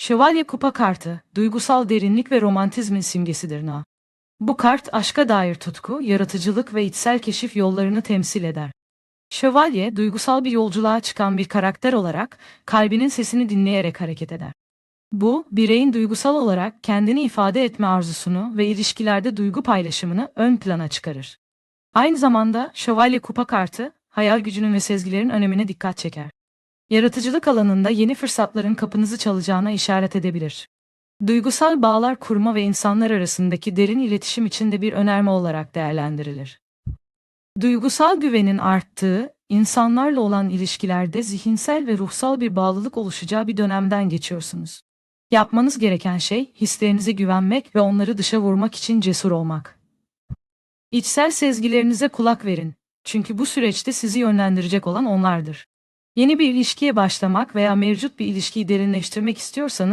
Şövalye kupa kartı, duygusal derinlik ve romantizmin simgesidir Na. Bu kart aşka dair tutku, yaratıcılık ve içsel keşif yollarını temsil eder. Şövalye, duygusal bir yolculuğa çıkan bir karakter olarak kalbinin sesini dinleyerek hareket eder. Bu, bireyin duygusal olarak kendini ifade etme arzusunu ve ilişkilerde duygu paylaşımını ön plana çıkarır. Aynı zamanda şövalye kupa kartı, hayal gücünün ve sezgilerin önemine dikkat çeker. Yaratıcılık alanında yeni fırsatların kapınızı çalacağına işaret edebilir. Duygusal bağlar kurma ve insanlar arasındaki derin iletişim için de bir önerme olarak değerlendirilir. Duygusal güvenin arttığı, insanlarla olan ilişkilerde zihinsel ve ruhsal bir bağlılık oluşacağı bir dönemden geçiyorsunuz. Yapmanız gereken şey hislerinize güvenmek ve onları dışa vurmak için cesur olmak. İçsel sezgilerinize kulak verin. Çünkü bu süreçte sizi yönlendirecek olan onlardır. Yeni bir ilişkiye başlamak veya mevcut bir ilişkiyi derinleştirmek istiyorsanız